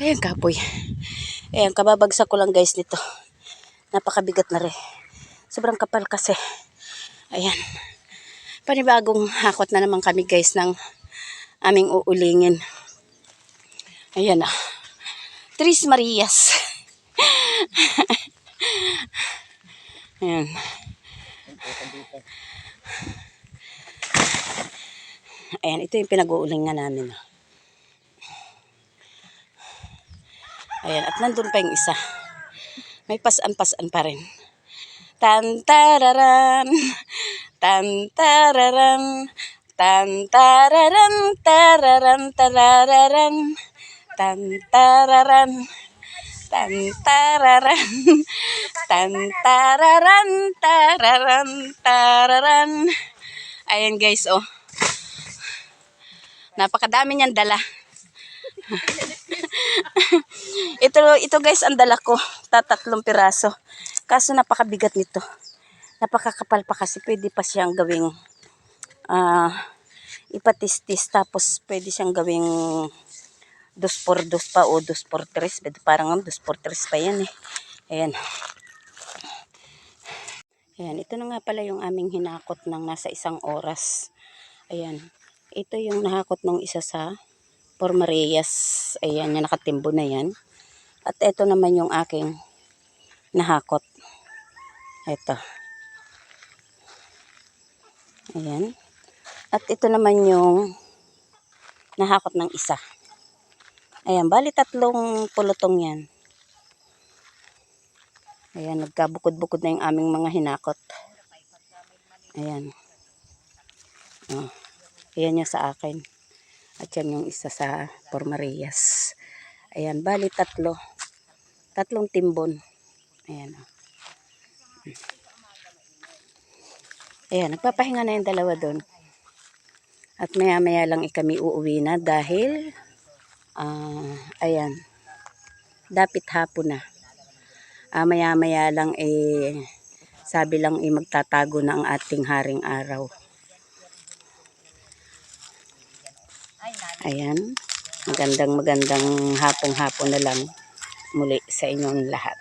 Ayan, kapoy. Ayan, kababagsak ko lang guys nito. Napakabigat na rin. Sobrang kapal kasi. Ayan. Panibagong hakot na naman kami guys ng aming uulingin. Ayan ah. Tris Marias. Ayan. Ayan, ito yung pinag-uulingan namin. ah. Ayan, at nandun pa yung isa. May pasan-pasan pa rin. Tan tararan, tan tararan, tan tararan, tararan, tararan, tan tararan, tan tararan, tan tararan, tararan, tararan. Ayan guys, oh. Napakadami niyang dala. ito, ito guys, ang dala ko. Tatatlong piraso. Kaso napakabigat nito. Napakakapal pa kasi pwede pa siyang gawing ah ipatistis tapos pwede siyang gawing dos por dos pa o dos por tres. Pwede Parang ang dos por tres pa yan eh. Ayan. Ayan, ito na nga pala yung aming hinakot ng nasa isang oras. Ayan. Ito yung nahakot ng isa sa Pormarias. Ayan, yung nakatimbo na yan. At ito naman yung aking nahakot. Ito. Ayan. At ito naman yung nahakot ng isa. Ayan, bali tatlong pulutong yan. Ayan, nagkabukod-bukod na yung aming mga hinakot. Ayan. Oh. Ayan yung sa akin. At yan yung isa sa Pormarias. Ayan, bali tatlo. Tatlong timbon. Ayan. oh. Ayan, nagpapahinga na yung dalawa doon. At maya maya lang ikami uuwi na dahil ah ayan, dapit hapon na. Ah, maya maya lang eh, sabi lang eh magtatago na ang ating haring araw. Ayan. Magandang magandang hapong hapon na lang muli sa inyong lahat.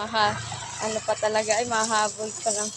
Maha, ano pa talaga ay mahabol pa lang.